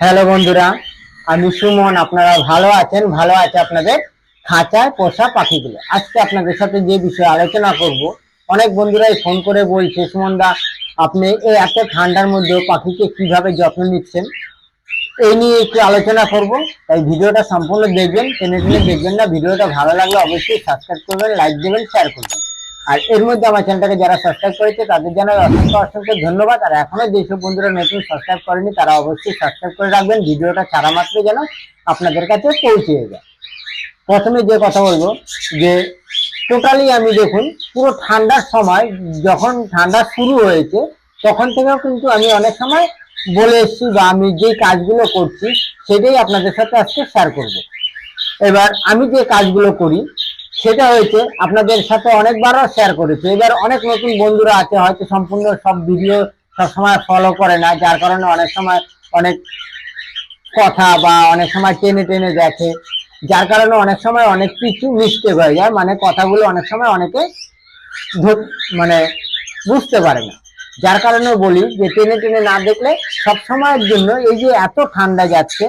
Hello বন্ধুরা, আমি সুমন, আপনারা ভালো আছেন? ভালো আছে আপনাদের খাঁচায় পোষা পাখিগুলো। আজকে আপনাদের সাথে যে বিষয়ে আলোচনা করব, অনেক বন্ধুরাই ফোন করে বলছে, সুমন দা, আপনি এই এত ঠান্ডার মধ্যেও পাখিকে কীভাবে যত্ন নিচ্ছেন? এই নিয়ে একটু আলোচনা করব। তাই ভিডিওটা সম্পূর্ণ দেখবেন টেনে টেনে দেখবেন না। ভিডিওটা ভালো লাগলে অবশ্যই সাবস্ক্রাইব করবেন লাইক দেবেন শেয়ার করবেন। আর এর মধ্যে আমার চ্যানেলটাকে যারা সাবস্ক্রাইব করেছে, তাদের জন্য অসংখ্য অসংখ্য ধন্যবাদ। আর এখনও যেসব বন্ধুরা নতুন সাবস্ক্রাইব করেনি, তারা অবশ্যই সাবস্ক্রাইব করে রাখবেন। ভিডিওটা ছাড়া মাত্র যেন আপনাদের কাছে পৌঁছে যায়। প্রথমে যে কথা বলব, যে টোটালি আমি দেখুন, পুরো ঠান্ডার সময় যখন ঠান্ডা শুরু হয়েছে, তখন থেকেও কিন্তু আমি অনেক সময় বলে এসেছি বা আমি যে কাজগুলো করছি, সেটাই আপনাদের সাথে আজকে শেয়ার করব। এবার আমি যে কাজগুলো করি সেটা হয়েছে, আপনাদের সাথে অনেকবারও শেয়ার করেছি। এবার অনেক নতুন বন্ধুরা আছে, হয়তো সম্পূর্ণ সব ভিডিও সবসময় ফলো করে না, যার কারণে অনেক সময় অনেক কথা বা অনেক সময় টেনে টেনে দেখে। যার কারণে অনেক সময় অনেক কিছু মিস্টেক হয়ে যায় মানে কথাগুলো অনেক সময় অনেকে মানে বুঝতে পারে না। যার কারণে বলি যে, টেনে টেনে না দেখলে সব সময়ের জন্য এই যে এত ঠান্ডা যাচ্ছে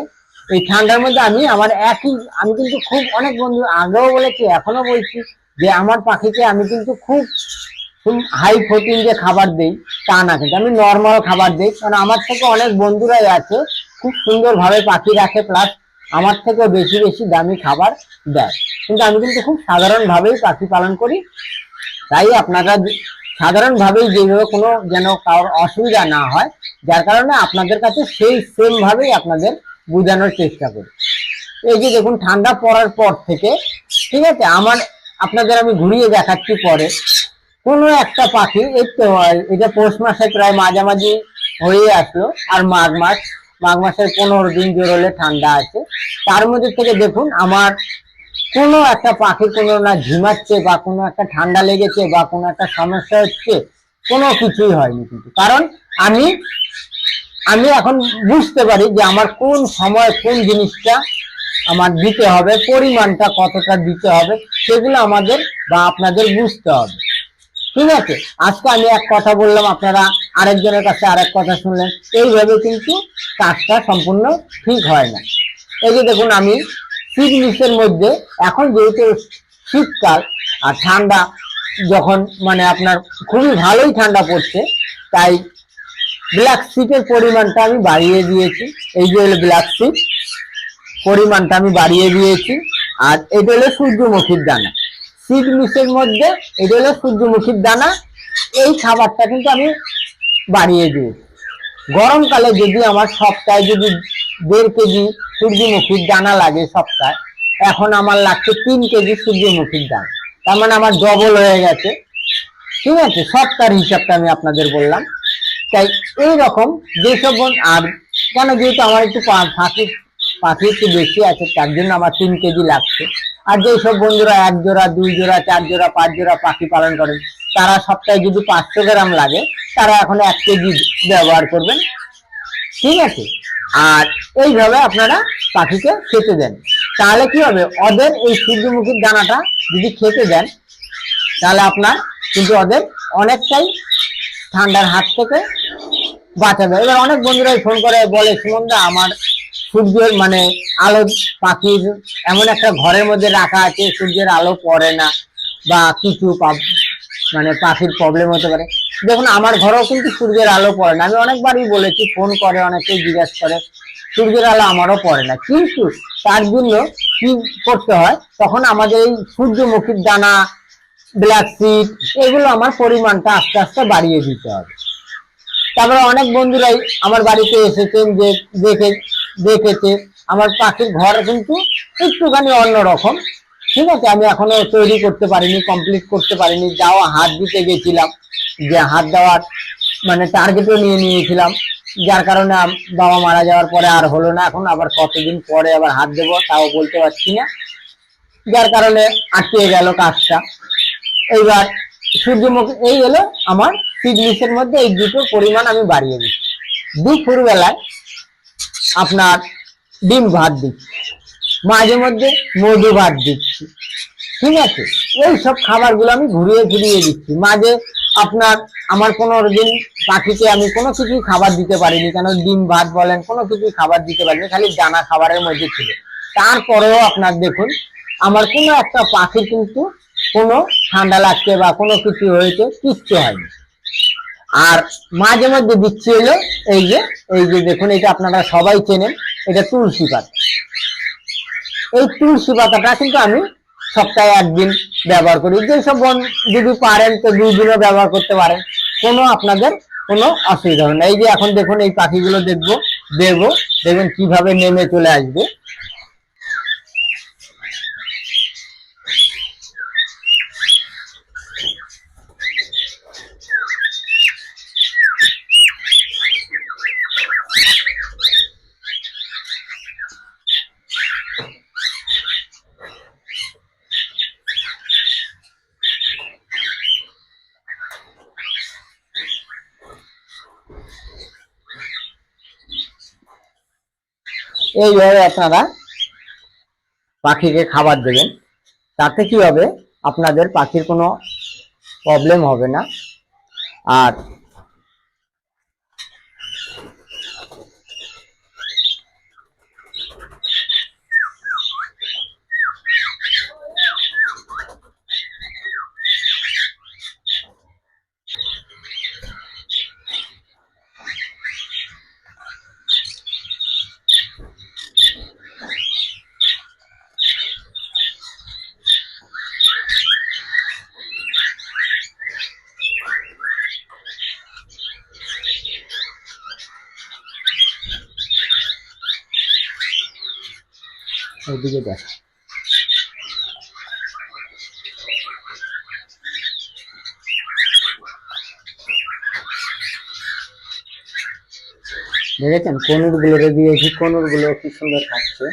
এই ঠান্ডার মধ্যে আমি আমার একই, আমি কিন্তু খুব অনেক বন্ধু আগেও বলেছি এখনও বলছি যে আমার পাখিকে আমি কিন্তু খুব হাই প্রোটিন যে খাবার দেই, তা না, কিন্তু আমি নর্মাল খাবার দিই, কারণ আমার থেকে অনেক বন্ধুরাই আছে, খুব সুন্দরভাবে পাখি রাখে প্লাস আমার থেকেও বেশি বেশি দামি খাবার দেয়। কিন্তু আমি কিন্তু খুব সাধারণভাবেই পাখি পালন করি, তাই আপনারা সাধারণভাবেই যেভাবে কোনো যেন কারোর অসুবিধা না হয়, যার কারণে আপনাদের কাছে সেই সেমভাবেই আপনাদের বোঝানোর চেষ্টা করি। এই যে দেখুন, ঠান্ডা পড়ার পর থেকে, ঠিক আছে, আমার, আপনাদের আমি ঘুরিয়ে দেখাচ্ছি পরে। কোনো একটা পাখি এটা পৌষ মাসে প্রায় মাঝামাঝি হয়ে আসলো, আর মাঘ মাস, মাঘ মাসের পনেরো দিন জোর হলে ঠান্ডা আছে। তার মধ্যে থেকে দেখুন, আমার কোনো একটা পাখি কোনো না ঝিমাচ্ছে বা কোনো একটা ঠান্ডা লেগেছে, বা কোনো একটা সমস্যা হচ্ছে, কোনো কিছুই হয়নি কিন্তু। কারণ আমি আমি এখন বুঝতে পারি যে আমার কোন সময় কোন জিনিসটা আমার দিতে হবে, পরিমাণটা কতটা দিতে হবে, সেগুলো আমাদের বা আপনাদের বুঝতে হবে। ঠিক আছে? আজকে আমি এক কথা বললাম, আপনারা আরেকজনের কাছে আরেক কথা শুনলেন। এইভাবে কিন্তু কাজটা সম্পূর্ণ ঠিক হয় না। এই যে দেখুন, আমি শীত মধ্যে এখন যেহেতু শীতকাল আর ঠান্ডা যখন মানে আপনার খুবই ভালোই ঠান্ডা পড়ছে, তাই ব্ল্যাক সিটের পরিমাণটা আমি বাড়িয়ে দিয়েছি। এই যে হলো ব্ল্যাক সিট পরিমাণটা আমি বাড়িয়ে দিয়েছি। আর এটা হলো সূর্যমুখীর দানা। সিড মিক্সের মধ্যে এটা হলো সূর্যমুখীর দানা। এই খাবারটা কিন্তু আমি বাড়িয়ে দিয়েছি। গরমকালে যদি আমার সপ্তাহে যদি দেড় কেজি সূর্যমুখীর দানা লাগে সপ্তাহে, এখন আমার লাগছে তিন কেজি সূর্যমুখীর দানা। তার মানে আমার ডবল হয়ে গেছে। ঠিক আছে? সপ্তাহের হিসাবটা আমি আপনাদের বললাম। তাই এই রকম যেসব বন- আর কেন যেহেতু আমার একটু পাখি পাখি একটু বেশি আছে, তার জন্য আমার তিন কেজি লাগছে। আর যেসব বন্ধুরা এক জোড়া দুই জোড়া চার জোড়া পাঁচ জোড়া পাখি পালন করেন, তারা সপ্তাহে যদি পাঁচশো গ্রাম লাগে, তারা এখন এক কেজি ব্যবহার করবেন। ঠিক আছে? আর এইভাবে আপনারা পাখিকে খেতে দেন। তাহলে কি হবে? ওদের এই সূর্যমুখীর দানাটা যদি খেতে দেন, তাহলে আপনার কিন্তু ওদের অনেকটাই ঠান্ডার হাত থেকে বাঁচাবে। এবার অনেক বন্ধুরাই ফোন করে, বলে সুমনদা আমার সূর্যের মানে আলো পাখির এমন একটা ঘরের মধ্যে রাখা আছে, সূর্যের আলো পড়ে না বা কিছু মানে পাখির প্রবলেম হতে পারে। দেখুন, আমার ঘরেও কিন্তু সূর্যের আলো পড়ে না। আমি অনেকবারই বলেছি ফোন করে অনেকেই জিজ্ঞাসা করে, সূর্যের আলো আমারও পড়ে না। কিন্তু তার জন্য কি করতে হয়? তখন আমাদের এই সূর্যমুখীর দানা ব্ল্যাক সিড এগুলো আমার পরিমাণটা আস্তে আস্তে বাড়িয়ে দিতে হবে। তারপরে অনেক বন্ধুরাই আমার বাড়িতে এসেছেন, যে দেখে, দেখেছে। আমার পাখির ঘর কিন্তু একটুখানি অন্যরকম। ঠিক আছে, আমি এখনও তৈরি করতে পারিনি কমপ্লিট করতে পারিনি। যাও, হাত দিতে গেছিলাম। যে হাত দেওয়ার মানে টার্গেটও নিয়ে নিয়েছিলাম। যার কারণে বাবা মারা যাওয়ার পরে আর হলো না। এখন আবার কতদিন পরে আবার হাত দেবো, তাও বলতে পারছি না। যার কারণে আটকে গেল কাজটা। এইবার সূর্যমুখী, এই হলো আমার সিডলিসের মধ্যে এই দুটোর পরিমাণ আমি বাড়িয়ে দিচ্ছি। দুপুর বেলায় আপনার ডিম ভাত দিচ্ছি, মাঝে মধ্যে মধু ভাত দিচ্ছি, ঠিক আছে? এই সব খাবারগুলো আমি ঘুরিয়ে ঘুরিয়ে দিচ্ছি। মাঝে আপনার আমার পনেরো দিন পাখিকে আমি কোনো কিছু খাবার দিতে পারিনি, কেন ডিম ভাত বলেন, কোনো কিছু খাবার দিতে পারিনি, খালি দানা খাবারের মধ্যে ছিল। তারপরেও আপনার দেখুন, আমার কোনো একটা পাখি কিন্তু কোনো ঠান্ডা লাগছে বা কোনো কিছু হয়েছে, কিচ্ছু হয়নি। আর মাঝে মধ্যে দিচ্ছি হলো এই যে এই যে দেখুন, এটা আপনারা সবাই চেনেন, এটা তুলসী পাতা। এই তুলসী পাতাটা কিন্তু আমি সপ্তাহে একদিন ব্যবহার করি। যেসব বন যদি পারেন, তো দুই দিনও ব্যবহার করতে পারেন। কোনো আপনাদের কোনো অসুবিধা হবে না। এই যে এখন দেখুন, এই পাখিগুলো দেখব দেবো দেখবেন কীভাবে নেমে চলে আসবে। এইভাবে আপনারা পাখিকে খাবার দেবেন। তাতে কি হবে? আপনাদের পাখির কোনো প্রবলেম হবে না। আর ওইদিকে দেখ। দেখেছেন কনুরগুলো হয়েছে কনুরগুলো কি সুন্দর খাচ্ছে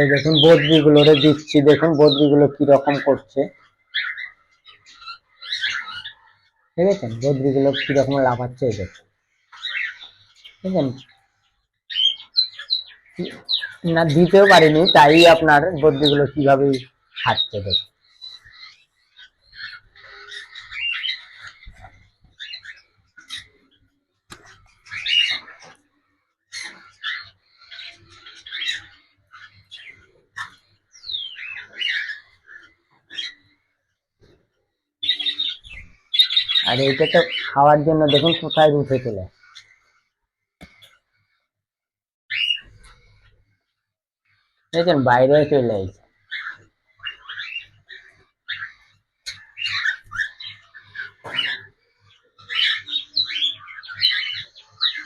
এই দেখুনগুলো দিচ্ছি দেখুন বদ্রি গুলো কি রকম করছে। ঠিক বদ্রি গুলো কি রকম লাফাচ্ছে, এই দেখুন। দেখেন, না, দিতেও পারিনি, তাই আপনার বদ্রি গুলো কীভাবে খাচ্ছে, দেখুন। আর এইটা তো খাওয়ার জন্য দেখুন কোথায় উঠে চলে দেখছেন বাইরে চলে আসছে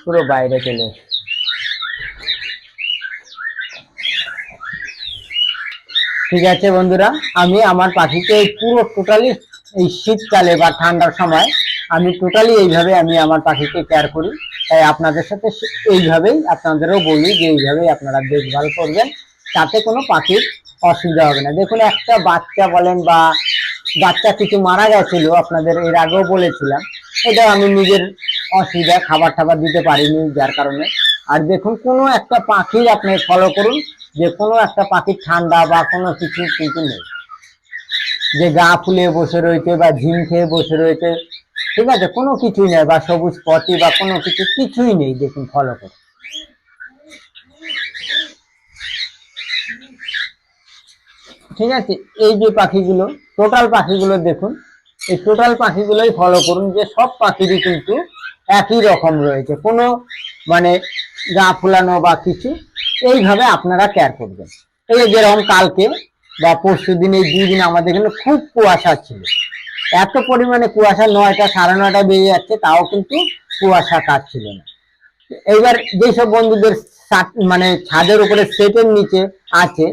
পুরো বাইরে চলে। ঠিক আছে বন্ধুরা, আমি আমার পাখিকে পুরো টোটালি এই শীতকালে বা ঠান্ডার সময় আমি টোটালি এইভাবে আমি আমার পাখিকে কেয়ার করি। তাই আপনাদের সাথে এইভাবেই আপনাদেরও বলি যে এইভাবেই আপনারা দেখভাল করবেন। তাতে কোনো পাখির অসুবিধা হবে না। দেখুন, একটা বাচ্চা বলেন বা বাচ্চা কিছু মারা গেছিল, আপনাদের এর আগেও বলেছিলাম, এটা আমি নিজের অসুবিধা খাবার টাবার দিতে পারিনি যার কারণে। আর দেখুন, কোনো একটা পাখির আপনি ফলো করুন যে কোনো একটা পাখির ঠান্ডা বা কোনো কিছু কিন্তু নেই। যে গা ফুলে বসে রয়েছে বা ঝিম খেয়ে বসে রয়েছে ঠিক আছে, কোনো কিছুই নেই, বা সবুজ পথি বা কোনো কিছু, কিছুই নেই, দেখুন ফলো করে ঠিক আছে, এই যে পাখিগুলো টোটাল পাখিগুলো দেখুন, এই টোটাল পাখিগুলোই ফলো করুন, যে সব পাখিরই কিন্তু একই রকম রয়েছে, কোনো মানে গা ফুলানো বা কিছু, এইভাবে আপনারা কেয়ার করবেন। এই যেরকম কালকে বা পরশু দিন এই দুই দিন আমাদের এখানে খুব কুয়াশা ছিল। এত পরিমাণে কুয়াশা নয়টা, সাড়ে নয়টা বেজে যাচ্ছে, তাও কিন্তু কুয়াশা কাটছিল না। এইবার যেসব বন্ধুদের মানে ছাদের উপরে সেটের নিচে আছে,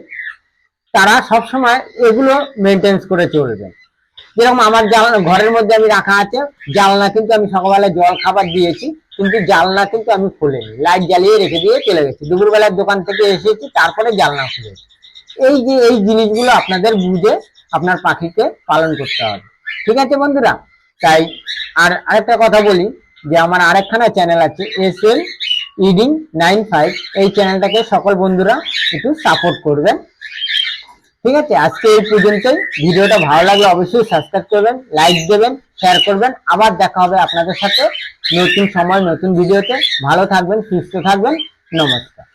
তারা সবসময় এগুলো মেনটেন্স করে চলবে। যেরকম আমার জানলা ঘরের মধ্যে আমি রাখা আছে জানলা কিন্তু আমি সকালবেলা জল খাবার দিয়েছি, কিন্তু জানলা কিন্তু আমি খুলিনি। লাইট জ্বালিয়ে রেখে দিয়ে চলে গেছি। দুপুরবেলার দোকান থেকে এসেছি, তারপরে জানলা খুলেছি। এই যে, এই জিনিসগুলো আপনাদের বুঝে আপনার পাখিকে পালন করতে হবে। ঠিক আছে বন্ধুরা? তাই আর আরেকটা কথা বলি, যে আমার আরেকখানা চ্যানেল আছে এস এল ইডিং নাইন ফাইভ। এই চ্যানেলটাকে সকল বন্ধুরা একটু সাপোর্ট করবেন ঠিক আছে? আজকে এই পর্যন্তই। ভিডিওটা ভালো লাগলে অবশ্যই সাবস্ক্রাইব করবেন লাইক দেবেন শেয়ার করবেন। আবার দেখা হবে আপনাদের সাথে নতুন সময়, নতুন ভিডিওতে। ভালো থাকবেন, সুস্থ থাকবেন। নমস্কার।